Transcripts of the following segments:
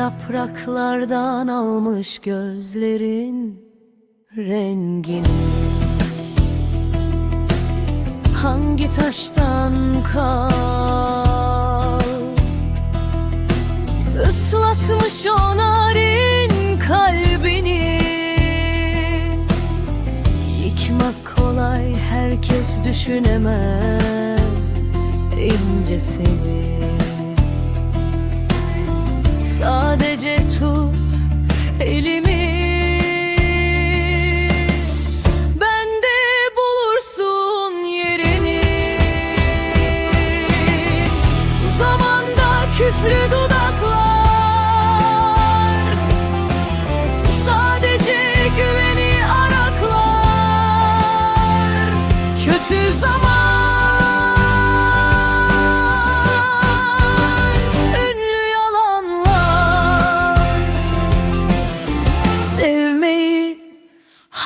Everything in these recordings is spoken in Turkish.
Yapraklardan almış gözlerin rengini. Hangi taştan kal? Islatmış o narin kalbini. Yıkmak kolay herkes düşünemez elimi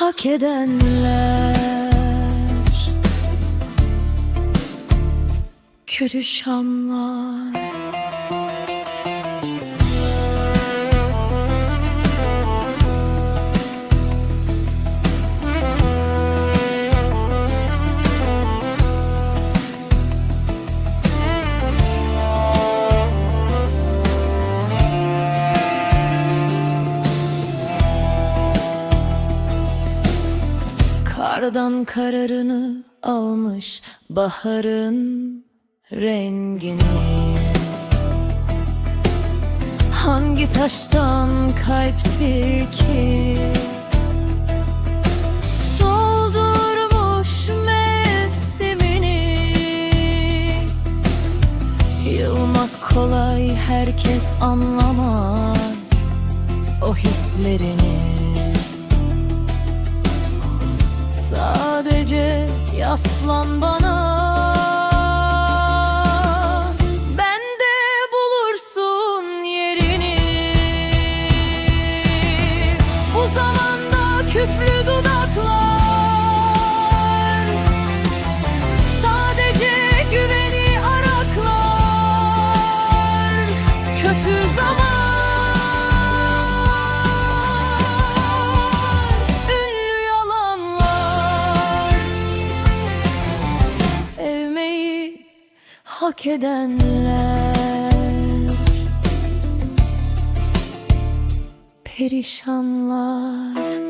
hak edenler. Kötü şamlar Kardan kararını almış baharın rengini. Hangi taştan kalptir ki? Soldurmuş mevsimini. Yılmak kolay herkes anlamaz o hislerini Sadece yaslan bana hak edenler Perişanlar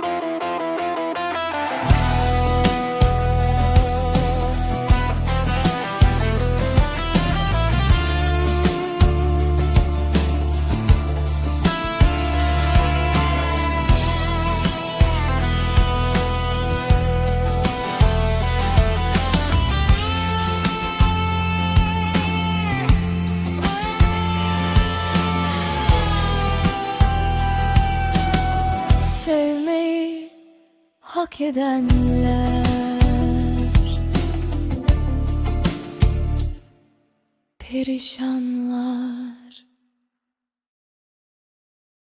hak edenler. Perişanlar